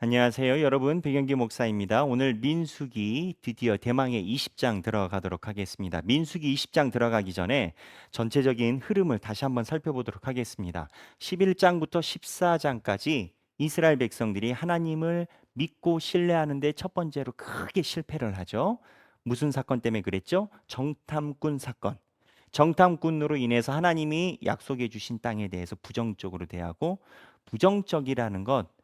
안녕하세요. 여러분. 배경기 목사입니다. 오늘 민수기 드디어 대망의 20장 들어가도록 하겠습니다. 민수기 20장 들어가기 전에 전체적인 흐름을 다시 한번 살펴보도록 하겠습니다. 11장부터 14장까지 이스라엘 백성들이 하나님을 믿고 신뢰하는데 첫 번째로 크게 실패를 하죠. 무슨 사건 때문에 그랬죠? 정탐꾼 사건. 정탐꾼으로 인해서 하나님이 약속해 주신 땅에 대해서 부정적으로 대하고 부정적이라는 것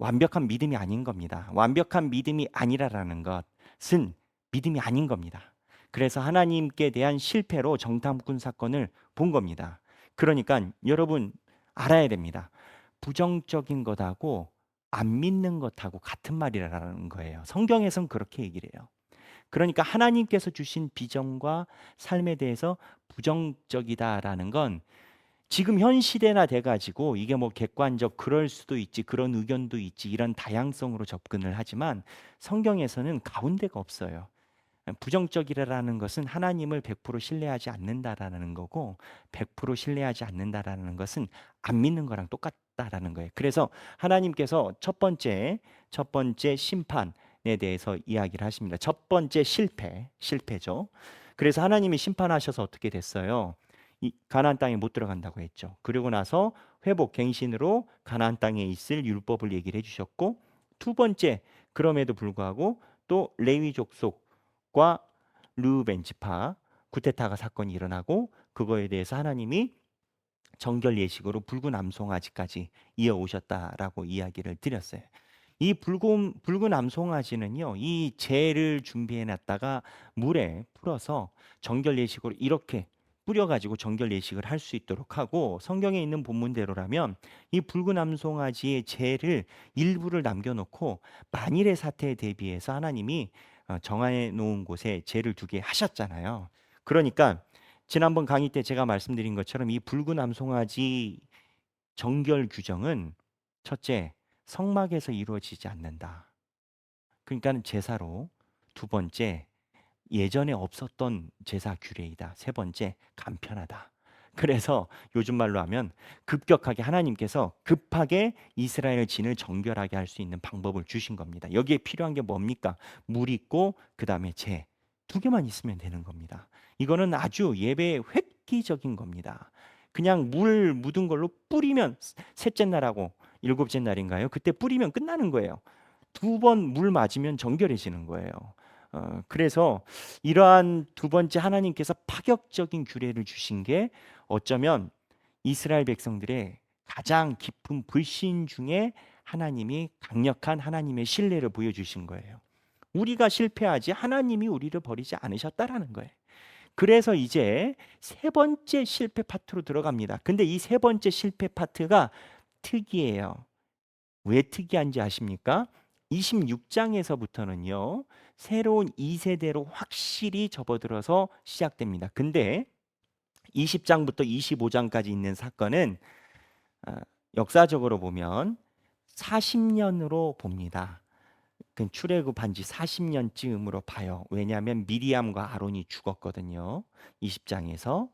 완벽한 믿음이 아닌 겁니다. 완벽한 믿음이 아니라라는 것은 믿음이 아닌 겁니다. 그래서 하나님께 대한 실패로 정탐꾼 사건을 본 겁니다. 그러니까 여러분 알아야 됩니다. 부정적인 것하고 안 믿는 것하고 같은 말이라는 거예요. 성경에선 그렇게 얘기를 해요. 그러니까 하나님께서 주신 비전과 삶에 대해서 부정적이다라는 건 지금 현 시대나 돼 가지고 이게 뭐 객관적 그럴 수도 있지 그런 의견도 있지 이런 다양성으로 접근을 하지만 성경에서는 가운데가 없어요. 부정적이라는 것은 하나님을 100% 신뢰하지 않는다라는 거고 100% 신뢰하지 않는다라는 것은 안 믿는 거랑 똑같다라는 거예요. 그래서 하나님께서 첫 번째 첫 번째 심판에 대해서 이야기를 하십니다. 첫 번째 실패, 실패죠. 그래서 하나님이 심판하셔서 어떻게 됐어요? 이 가나안 땅에 못 들어간다고 했죠. 그리고 나서 회복 갱신으로 가나안 땅에 있을 율법을 얘기를 해 주셨고 두 번째 그럼에도 불구하고 또 레위 족속과 르벤 지파 구테타가 사건이 일어나고 그거에 대해서 하나님이 정결 예식으로 붉은 암송아지까지 이어 오셨다라고 이야기를 드렸어요. 이 붉은 붉은 암송아지는요. 이 재를 준비해 놨다가 물에 풀어서 정결 예식으로 이렇게 뿌려 가지고 정결 예식을 할 수 있도록 하고 성경에 있는 본문대로라면 이 붉은 암송아지의 재를 일부를 남겨 놓고 만일의 사태에 대비해서 하나님이 어, 정해 놓은 곳에 재를 두게 하셨잖아요. 그러니까 지난번 강의 때 제가 말씀드린 것처럼 이 붉은 암송아지 정결 규정은 첫째 성막에서 이루어지지 않는다. 그러니까는 제사로 두 번째 예전에 없었던 제사 규례이다. 세 번째 간편하다. 그래서 요즘 말로 하면 급격하게 하나님께서 급하게 이스라엘 진을 정결하게 할 수 있는 방법을 주신 겁니다. 여기에 필요한 게 뭡니까? 물 있고 그다음에 재. 두 개만 있으면 되는 겁니다. 이거는 아주 예배의 획기적인 겁니다. 그냥 물 묻은 걸로 뿌리면 셋째 날하고 일곱째 날인가요? 그때 뿌리면 끝나는 거예요. 두 번 물 맞으면 정결해지는 거예요. 어, 그래서 이러한 두 번째 하나님께서 파격적인 규례를 주신 게 어쩌면 이스라엘 백성들의 가장 깊은 불신 중에 하나님이 강력한 하나님의 신뢰를 보여주신 거예요. 우리가 실패하지 하나님이 우리를 버리지 않으셨다라는 거예요. 그래서 이제 세 번째 실패 파트로 들어갑니다. 근데 이 세 번째 실패 파트가 특이해요. 왜 특이한지 아십니까? 26장에서부터는요. 새로운 2세대로 확실히 접어들어서 시작됩니다. 근데 20장부터 25장까지 있는 사건은 어, 역사적으로 보면 40년으로 봅니다. 그 출애굽한 지 40년쯤으로 봐요. 왜냐하면 미리암과 아론이 죽었거든요. 20장에서.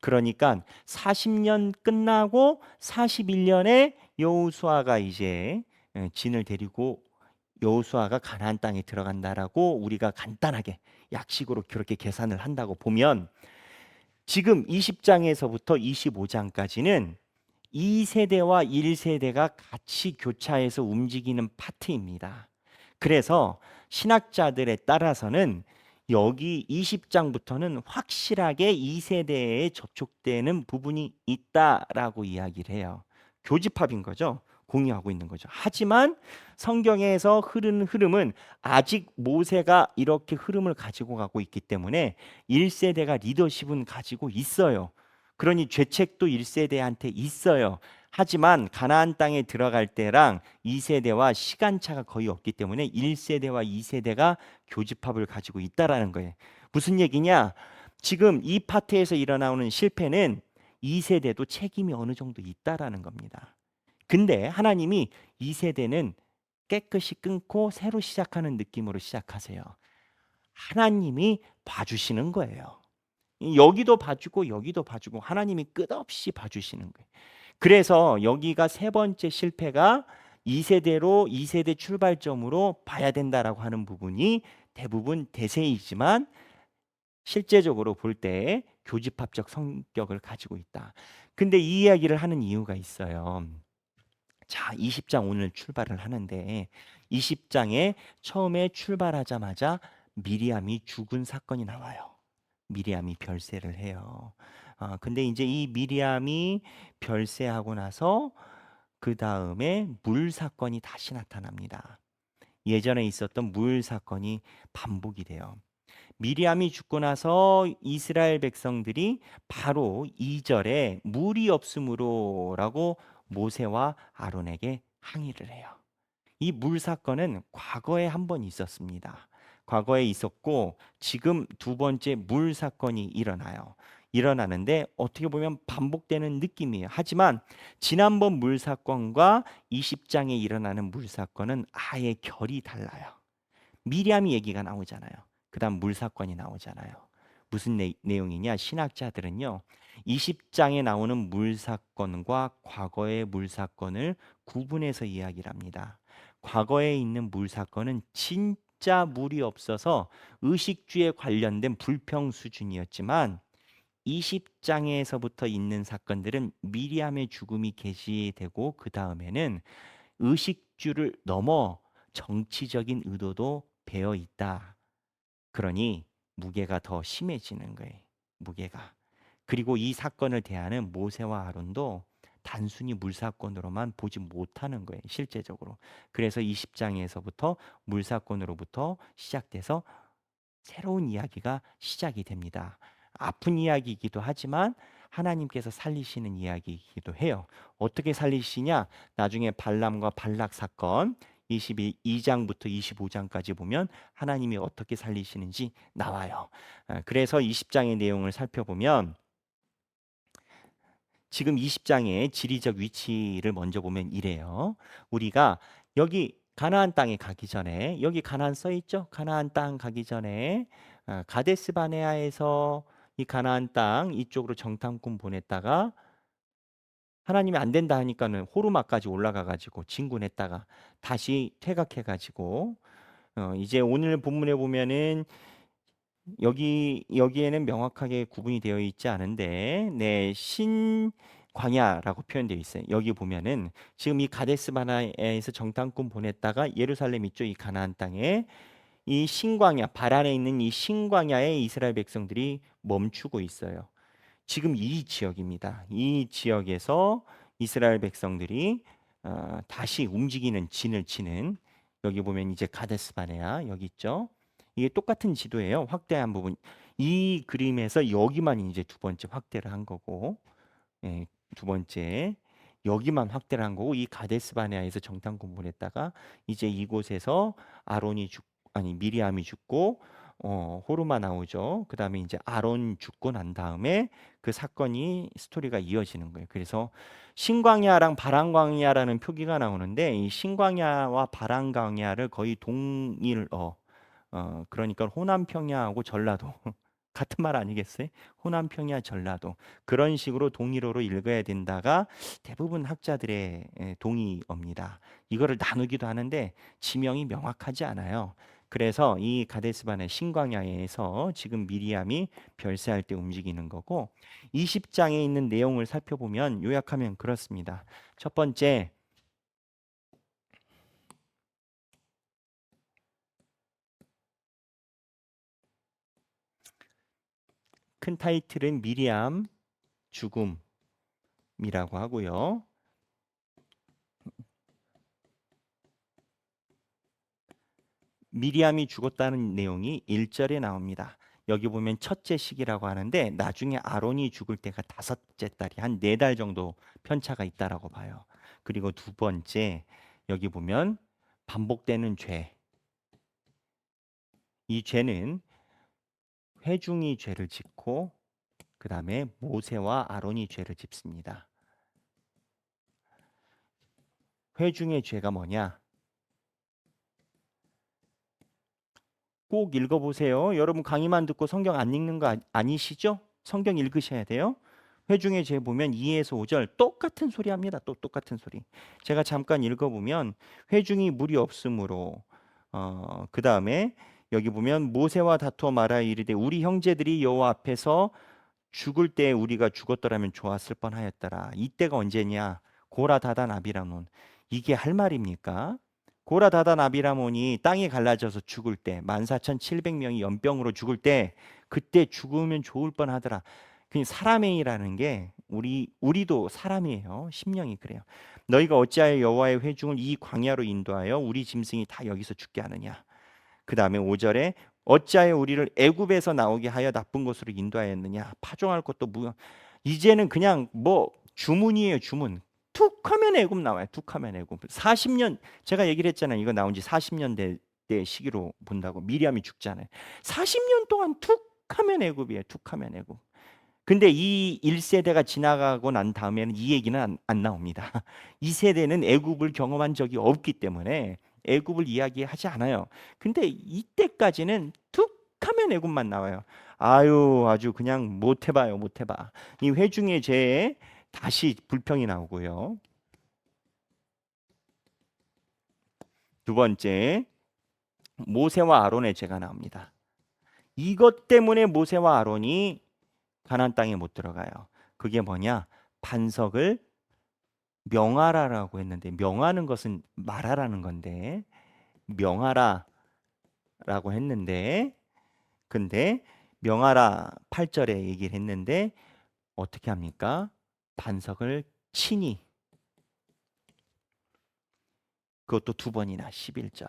그러니까 40년 끝나고 41년에 여호수아가 이제 예, 진을 데리고 여호수아가 가나안 땅에 들어간다라고 우리가 간단하게 약식으로 그렇게 계산을 한다고 보면 지금 20장에서부터 25장까지는 2세대와 1세대가 같이 교차해서 움직이는 파트입니다. 그래서 신학자들에 따라서는 여기 20장부터는 확실하게 2세대에 접촉되는 부분이 있다라고 이야기를 해요. 교집합인 거죠. 공유하고 있는 거죠. 하지만 성경에서 흐르는 흐름은 아직 모세가 이렇게 흐름을 가지고 가고 있기 때문에 1세대가 리더십은 가지고 있어요. 그러니 죄책도 1세대한테 있어요. 하지만 가나안 땅에 들어갈 때랑 2세대와 시간차가 거의 없기 때문에 1세대와 2세대가 교집합을 가지고 있다라는 거예요. 무슨 얘기냐? 지금 이 파트에서 일어나오는 실패는 2세대도 책임이 어느 정도 있다라는 겁니다. 근데 하나님이 이 세대는 깨끗이 끊고 새로 시작하는 느낌으로 시작하세요. 하나님이 봐주시는 거예요. 여기도 봐주고 여기도 봐주고 하나님이 끝없이 봐주시는 거예요. 그래서 여기가 세 번째 실패가 2세대로 2세대 출발점으로 봐야 된다라고 하는 부분이 대부분 대세이지만 실제적으로 볼 때 교집합적 성격을 가지고 있다. 근데 이 이야기를 하는 이유가 있어요. 자, 20장 오늘 출발을 하는데 20장에 처음에 출발하자마자 미리암이 죽은 사건이 나와요. 미리암이 별세를 해요. 아, 근데 이제 이 미리암이 별세하고 나서 그 다음에 물 사건이 다시 나타납니다. 예전에 있었던 물 사건이 반복이 돼요. 미리암이 죽고 나서 이스라엘 백성들이 바로 2절에 물이 없으므로라고 모세와 아론에게 항의를 해요. 이 물 사건은 과거에 한 번 있었습니다. 과거에 있었고 지금 두 번째 물 사건이 일어나요. 일어나는데 어떻게 보면 반복되는 느낌이에요. 하지만 지난번 물 사건과 20장에 일어나는 물 사건은 아예 결이 달라요. 미리암이 얘기가 나오잖아요. 그다음 물 사건이 나오잖아요. 무슨 내, 내용이냐? 신학자들은요. 20장에 나오는 물 사건과 과거의 물 사건을 구분해서 이야기를 합니다. 과거에 있는 물 사건은 진짜 물이 없어서 의식주에 관련된 불평 수준이었지만 20장에서부터 있는 사건들은 미리암의 죽음이 게시되고 그 다음에는 의식주를 넘어 정치적인 의도도 배어 있다. 그러니 무게가 더 심해지는 거예요. 무게가. 그리고 이 사건을 대하는 모세와 아론도 단순히 물 사건으로만 보지 못하는 거예요. 실제적으로. 그래서 20장에서부터 물 사건으로부터 시작돼서 새로운 이야기가 시작이 됩니다. 아픈 이야기이기도 하지만 하나님께서 살리시는 이야기이기도 해요. 어떻게 살리시냐? 나중에 발람과 발락 사건 22장부터 25장까지 보면 하나님이 어떻게 살리시는지 나와요. 아, 그래서 20장의 내용을 살펴보면 지금 20장의 지리적 위치를 먼저 보면 이래요. 우리가 여기 가나안 땅에 가기 전에 여기 가나안 써 있죠? 가나안 땅 가기 전에 아, 가데스 바네아에서 이 가나안 땅 이쪽으로 정탐꾼 보냈다가 하나님이 안 된다 하니까는 호르마까지 올라가 가지고 진군했다가 다시 퇴각해 가지고 어 이제 오늘 본문에 보면은 여기 여기에는 명확하게 구분이 되어 있지 않은데 네, 신 광야라고 표현되어 있어요. 여기 보면은 지금 이 가데스 바나에서 정탐꾼 보냈다가 예루살렘 이쪽 이 가나안 땅에 이 신광야 바란에 있는 이 신광야에 이스라엘 백성들이 멈추고 있어요. 지금 이 지역입니다. 이 지역에서 이스라엘 백성들이 어, 다시 움직이는 진을 치는 여기 보면 이제 가데스 바네아 여기 있죠. 이게 똑같은 지도예요. 확대한 부분. 이 그림에서 여기만 이제 두 번째 확대를 한 거고, 예, 두 번째 여기만 확대를 한 거고, 이 가데스 바네아에서 정탐군 보냈다가 이제 이곳에서 아론이 죽 아니 미리암이 죽고 어, 호르마 나오죠. 그 다음에 이제 아론 죽고 난 다음에 그 사건이 스토리가 이어지는 거예요. 그래서 신광야랑 바람광야라는 표기가 나오는데 이 신광야와 바람광야를 거의 동일 어, 어 그러니까 호남 평야하고 전라도 같은 말 아니겠어요? 호남 평야 전라도 그런 식으로 동일어로 읽어야 된다가 대부분 학자들의 예, 동의어입니다. 이거를 나누기도 하는데 지명이 명확하지 않아요. 그래서 이 가데스반의 신광야에서 지금 미리암이 별세할 때 움직이는 거고 20장에 있는 내용을 살펴보면 요약하면 그렇습니다. 첫 번째 큰 타이틀은 미리암 죽음이라고 하고요. 미리암이 죽었다는 내용이 1절에 나옵니다. 여기 보면 첫째 시기라고 하는데 나중에 아론이 죽을 때가 다섯째 달이 한 네 달 정도 편차가 있다라고 봐요. 그리고 두 번째 여기 보면 반복되는 죄. 이 죄는 회중이 죄를 짓고 그 다음에 모세와 아론이 죄를 짓습니다. 회중의 죄가 뭐냐? 꼭 읽어보세요. 여러분 강의만 듣고 성경 안 읽는 거 아- 아니시죠? 성경 읽으셔야 돼요. 회중의 죄 보면 2에서 5절 똑같은 소리 합니다. 또 똑같은 소리. 제가 잠깐 읽어보면 회중이 물이 없으므로 어, 그 다음에 여기 보면 모세와 다투어 말하 이르되 우리 형제들이 여호와 앞에서 죽을 때 우리가 죽었더라면 좋았을 뻔하였더라. 이때가 언제냐? 고라 다단 아비라몬. 이게 할 말입니까? 고라 다단 아비라몬이 땅이 갈라져서 죽을 때 14,700명이 연병으로 죽을 때 그때 죽으면 좋을 뻔하더라. 그 사람이라는 게 우리 우리도 사람이에요. 심령이 그래요. 너희가 어찌하여 여호와의 회중을 이 광야로 인도하여 우리 짐승이 다 여기서 죽게 하느냐? 그 다음에 5절에 어찌하여 우리를 애굽에서 나오게 하여 나쁜 곳으로 인도하였느냐? 파종할 것도 무 이제는 그냥 뭐 주문이에요, 주문. 툭 하면 애굽 나와요. 툭 하면 애굽. 40년 제가 얘기를 했잖아요. 이거 나온 지 40년 대, 대 시기로 본다고. 미리암이 죽잖아요. 40년 동안 툭 하면 애굽이에요. 툭 하면 애굽. 근데 이 1세대가 지나가고 난 다음에는 이 얘기는 안, 안 나옵니다. 이 세대는 애굽을 경험한 적이 없기 때문에 애굽을 이야기하지 않아요. 근데 이때까지는 툭 하면 애굽만 나와요. 아유 아주 그냥 못 해봐요 못 해봐. 이 회중의 죄에 다시 불평이 나오고요. 두 번째 모세와 아론의 죄가 나옵니다. 이것 때문에 모세와 아론이 가나안 땅에 못 들어가요. 그게 뭐냐? 반석을 명하라라고 했는데 명하는 것은 말하라는 건데 명하라라고 했는데 근데 명하라 8절에 얘기를 했는데 어떻게 합니까? 반석을 치니 그것도 두 번이나 11절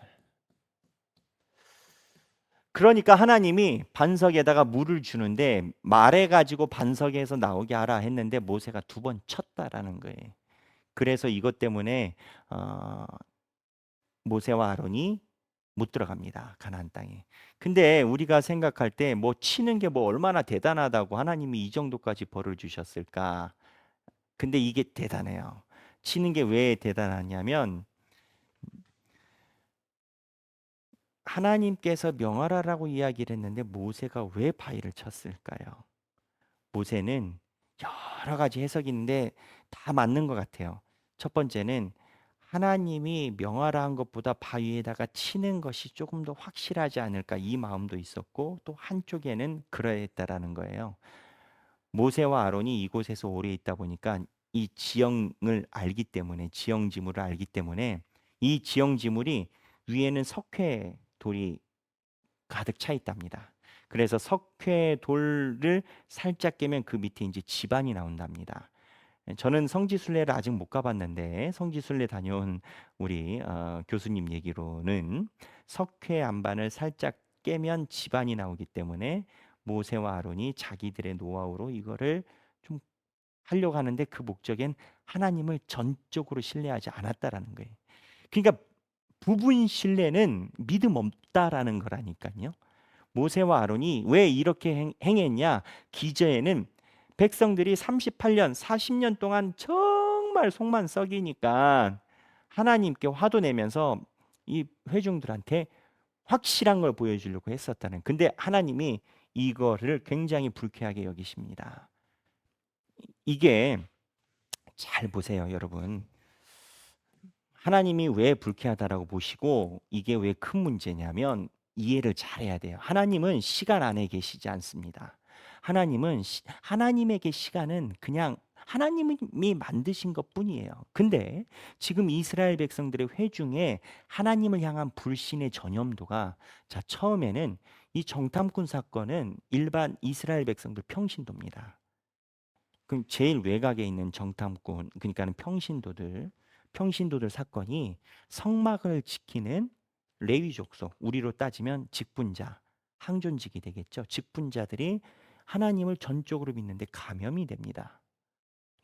그러니까 하나님이 반석에다가 물을 주는데 말해 가지고 반석에서 나오게 하라 했는데 모세가 두 번 쳤다라는 거예요. 그래서 이것 때문에 어, 모세와 아론이 못 들어갑니다. 가나안 땅에. 근데 우리가 생각할 때 뭐 치는 게 뭐 얼마나 대단하다고 하나님이 이 정도까지 벌을 주셨을까? 근데 이게 대단해요. 치는 게 왜 대단하냐면 하나님께서 명하라라고 이야기를 했는데 모세가 왜 바위를 쳤을까요? 모세는 여러 가지 해석이 있는데 다 맞는 것 같아요. 첫 번째는 하나님이 명하라 한 것보다 바위에다가 치는 것이 조금 더 확실하지 않을까 이 마음도 있었고 또 한쪽에는 그러했다라는 거예요. 모세와 아론이 이곳에서 오래 있다 보니까 이 지형을 알기 때문에 지형 지물을 알기 때문에 이 지형 지물이 위에는 석회 돌이 가득 차 있답니다. 그래서 석회 돌을 살짝 깨면 그 밑에 이제 집안이 나온답니다. 저는 성지순례를 아직 못 가봤는데 성지순례 다녀온 우리 어, 교수님 얘기로는 석회 안반을 살짝 깨면 집안이 나오기 때문에 모세와 아론이 자기들의 노하우로 이거를 좀 하려고 하는데 그 목적엔 하나님을 전적으로 신뢰하지 않았다라는 거예요. 그러니까 부분 신뢰는 믿음 없다라는 거라니까요. 모세와 아론이 왜 이렇게 행, 행했냐? 기저에는 백성들이 38년, 40년 동안 정말 속만 썩이니까 하나님께 화도 내면서 이 회중들한테 확실한 걸 보여주려고 했었다는. 근데 하나님이 이거를 굉장히 불쾌하게 여기십니다. 이게 잘 보세요, 여러분. 하나님이 왜 불쾌하다라고 보시고 이게 왜 큰 문제냐면 이해를 잘해야 돼요. 하나님은 시간 안에 계시지 않습니다. 하나님은 시, 하나님에게 시간은 그냥 하나님이 만드신 것 뿐이에요. 근데 지금 이스라엘 백성들의 회중에 하나님을 향한 불신의 전염도가 자, 처음에는 이 정탐꾼 사건은 일반 이스라엘 백성들 평신도입니다. 그럼 제일 외곽에 있는 정탐꾼, 그러니까는 평신도들, 평신도들 사건이 성막을 지키는 레위 족속, 우리로 따지면 직분자, 항존직이 되겠죠. 직분자들이 하나님을 전적으로 믿는데 감염이 됩니다.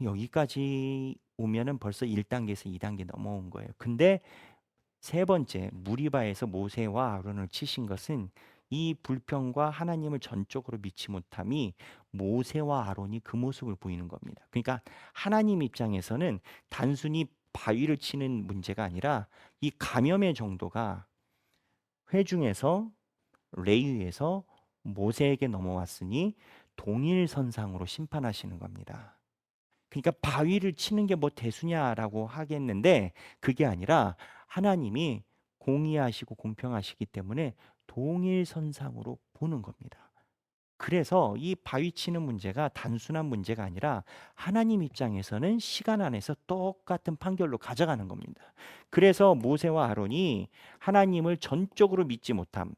여기까지 오면은 벌써 1단계에서 2단계 넘어온 거예요. 근데 세 번째 무리바에서 모세와 아론을 치신 것은 이 불평과 하나님을 전적으로 믿지 못함이 모세와 아론이 그 모습을 보이는 겁니다. 그러니까 하나님 입장에서는 단순히 바위를 치는 문제가 아니라 이 감염의 정도가 회중에서 레위에서 모세에게 넘어왔으니 동일 선상으로 심판하시는 겁니다. 그러니까 바위를 치는 게 뭐 대수냐라고 하겠는데 그게 아니라 하나님이 공의하시고 공평하시기 때문에 동일선상으로 보는 겁니다. 그래서 이 바위 치는 문제가 단순한 문제가 아니라 하나님 입장에서는 시간 안에서 똑같은 판결로 가져가는 겁니다. 그래서 모세와 아론이 하나님을 전적으로 믿지 못함.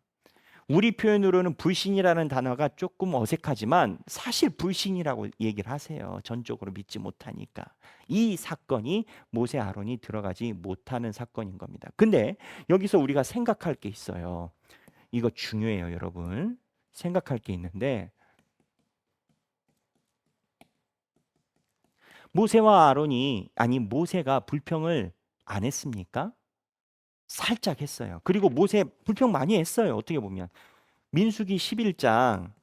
우리 표현으로는 불신이라는 단어가 조금 어색하지만 사실 불신이라고 얘기를 하세요. 전적으로 믿지 못하니까. 이 사건이 모세 아론이 들어가지 못하는 사건인 겁니다. 근데 여기서 우리가 생각할 게 있어요. 이거 중요해요, 여러분. 생각할 게 있는데 모세와 아론이 아니 모세가 불평을 안 했습니까? 살짝 했어요. 그리고 모세 불평 많이 했어요. 어떻게 보면 민수기 11장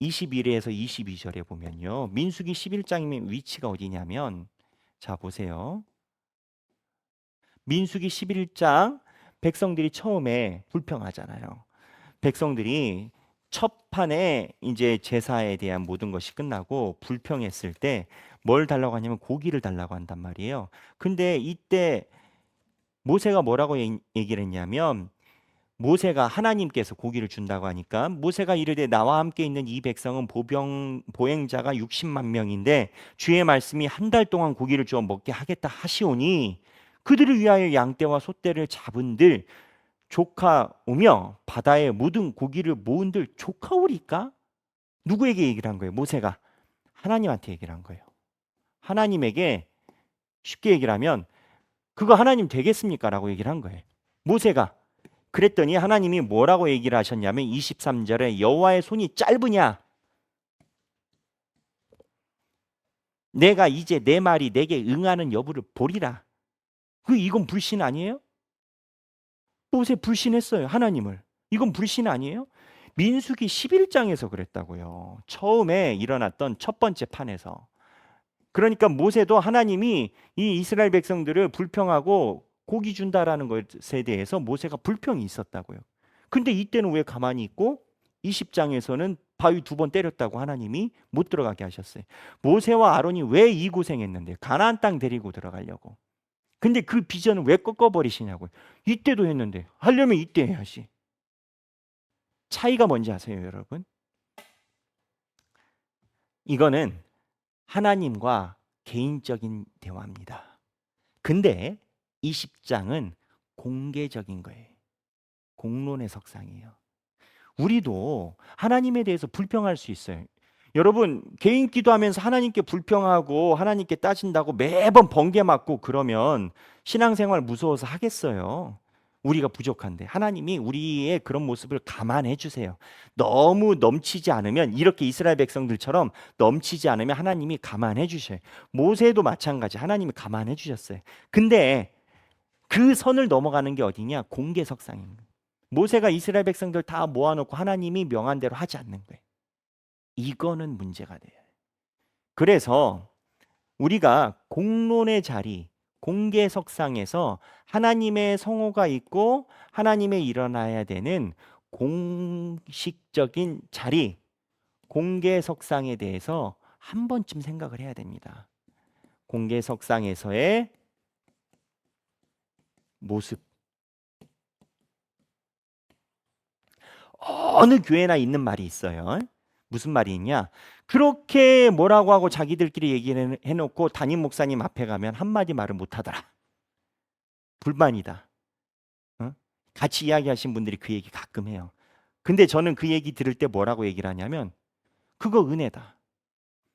21에서 22절에 보면요. 민수기 11장이면 위치가 어디냐면 자 보세요. 민수기 11장 백성들이 처음에 불평하잖아요. 백성들이 첫 판에 이제 제사에 대한 모든 것이 끝나고 불평했을 때 뭘 달라고 하냐면 고기를 달라고 한단 말이에요. 근데 이때 모세가 뭐라고 얘- 얘기를 했냐면 모세가 하나님께서 고기를 준다고 하니까 모세가 이르되 나와 함께 있는 이 백성은 보병 보행자가 60만 명인데 주의 말씀이 한 달 동안 고기를 주어 먹게 하겠다 하시오니 그들을 위하여 양떼와 소떼를 잡은들 조카 오며 바다에 묻은 고기를 모은들 조카 오리까? 누구에게 얘기를 한 거예요? 모세가 하나님한테 얘기를 한 거예요. 하나님에게 쉽게 얘기를 하면 그거 하나님 되겠습니까? 라고 얘기를 한 거예요. 모세가 그랬더니 하나님이 뭐라고 얘기를 하셨냐면 23절에 여호와의 손이 짧으냐? 내가 이제 내 말이 내게 응하는 여부를 보리라. 그 이건 불신 아니에요? 모세 불신했어요. 하나님을. 이건 불신 아니에요? 민수기 11장에서 그랬다고요. 처음에 일어났던 첫 번째 판에서. 그러니까 모세도 하나님이 이 이스라엘 백성들을 불평하고 고기 준다라는 것에 대해서 모세가 불평이 있었다고요. 근데 이때는 왜 가만히 있고 20장에서는 바위 두 번 때렸다고 하나님이 못 들어가게 하셨어요. 모세와 아론이 왜 이 고생했는데 가나안 땅 데리고 들어가려고. 근데 그 비전을 왜 꺾어버리시냐고요. 이때도 했는데 하려면 이때 해야지. 차이가 뭔지 아세요, 여러분? 이거는 하나님과 개인적인 대화입니다. 근데 20장은 공개적인 거예요. 공론의 석상이에요. 우리도 하나님에 대해서 불평할 수 있어요. 여러분 개인 기도하면서 하나님께 불평하고 하나님께 따진다고 매번 번개 맞고 그러면 신앙생활 무서워서 하겠어요. 우리가 부족한데 하나님이 우리의 그런 모습을 감안해 주세요. 너무 넘치지 않으면 이렇게 이스라엘 백성들처럼 넘치지 않으면 하나님이 감안해 주셔요. 모세도 마찬가지 하나님이 감안해 주셨어요. 근데 그 선을 넘어가는 게 어디냐? 공개석상입니다. 모세가 이스라엘 백성들 다 모아놓고 하나님이 명한 대로 하지 않는 거예요. 이거는 문제가 돼요. 그래서 우리가 공론의 자리, 공개석상에서 하나님의 성호가 있고 하나님의 일어나야 되는 공식적인 자리, 공개석상에 대해서 한 번쯤 생각을 해야 됩니다. 공개석상에서의 모습. 어느 교회나 있는 말이 있어요. 무슨 말이 있냐? 그렇게 뭐라고 하고 자기들끼리 얘기를 해놓고 담임 목사님 앞에 가면 한마디 말을 못하더라. 불만이다. 어? 같이 이야기하신 분들이 그 얘기 가끔 해요. 근데 저는 그 얘기 들을 때 뭐라고 얘기를 하냐면 그거 은혜다.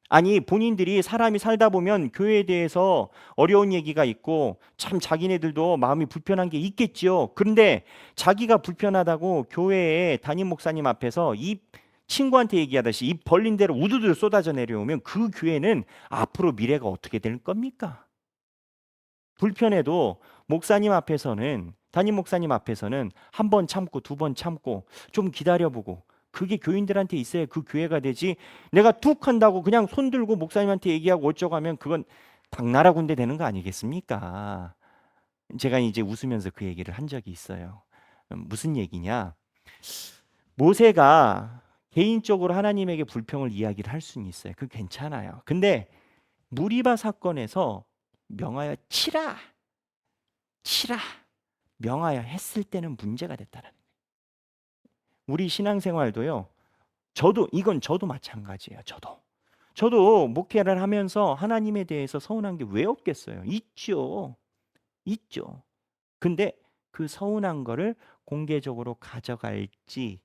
아니 본인들이 사람이 살다 보면 교회에 대해서 어려운 얘기가 있고 참 자기네들도 마음이 불편한 게 있겠지요. 그런데 자기가 불편하다고 교회에 담임 목사님 앞에서 이 친구한테 얘기하듯이 입 벌린 대로 우두두 쏟아져 내려오면 그 교회는 앞으로 미래가 어떻게 될 겁니까? 불편해도 목사님 앞에서는 담임 목사님 앞에서는 한 번 참고 두 번 참고 좀 기다려보고 그게 교인들한테 있어야 그 교회가 되지 내가 툭 한다고 그냥 손 들고 목사님한테 얘기하고 어쩌고 하면 그건 당나라 군대 되는 거 아니겠습니까? 제가 이제 웃으면서 그 얘기를 한 적이 있어요. 음, 무슨 얘기냐? 모세가 개인적으로 하나님에게 불평을 이야기를 할 수는 있어요. 그 괜찮아요. 근데 무리바 사건에서 명하여 치라, 치라, 명하여 했을 때는 문제가 됐다는 거예요. 우리 신앙생활도요. 저도 이건 저도 마찬가지예요. 저도 저도 목회를 하면서 하나님에 대해서 서운한 게 왜 없겠어요? 있죠, 있죠. 근데 그 서운한 거를 공개적으로 가져갈지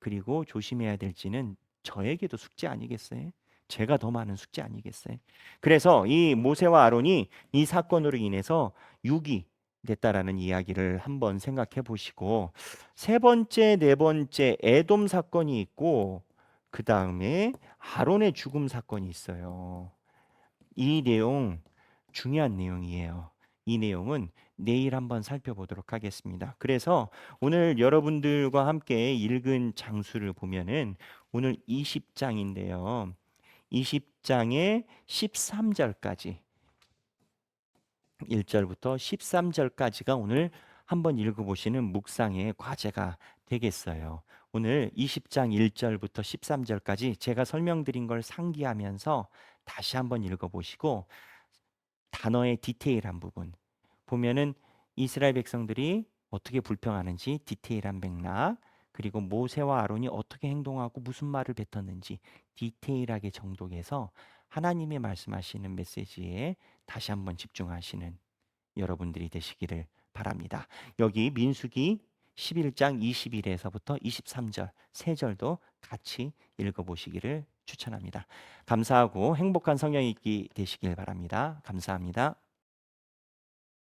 그리고 조심해야 될지는 저에게도 숙제 아니겠어요? 제가 더 많은 숙제 아니겠어요? 그래서 이 모세와 아론이 이 사건으로 인해서 육이 됐다라는 이야기를 한번 생각해 보시고 세 번째, 네 번째 에돔 사건이 있고 그 다음에 아론의 죽음 사건이 있어요. 이 내용 중요한 내용이에요. 이 내용은 내일 한번 살펴보도록 하겠습니다. 그래서 오늘 여러분들과 함께 읽은 장수를 보면은 오늘 20장인데요. 20장의 13절까지 1절부터 13절까지가 오늘 한번 읽어보시는 묵상의 과제가 되겠어요. 오늘 20장 1절부터 13절까지 제가 설명드린 걸 상기하면서 다시 한번 읽어보시고 단어의 디테일한 부분 보면은 이스라엘 백성들이 어떻게 불평하는지 디테일한 맥락 그리고 모세와 아론이 어떻게 행동하고 무슨 말을 뱉었는지 디테일하게 정독해서 하나님의 말씀하시는 메시지에 다시 한번 집중하시는 여러분들이 되시기를 바랍니다. 여기 민수기 11장 21에서부터 23절 세 절도 같이 읽어 보시기를 추천합니다. 감사하고 행복한 성령 읽기 되시길 바랍니다. 감사합니다.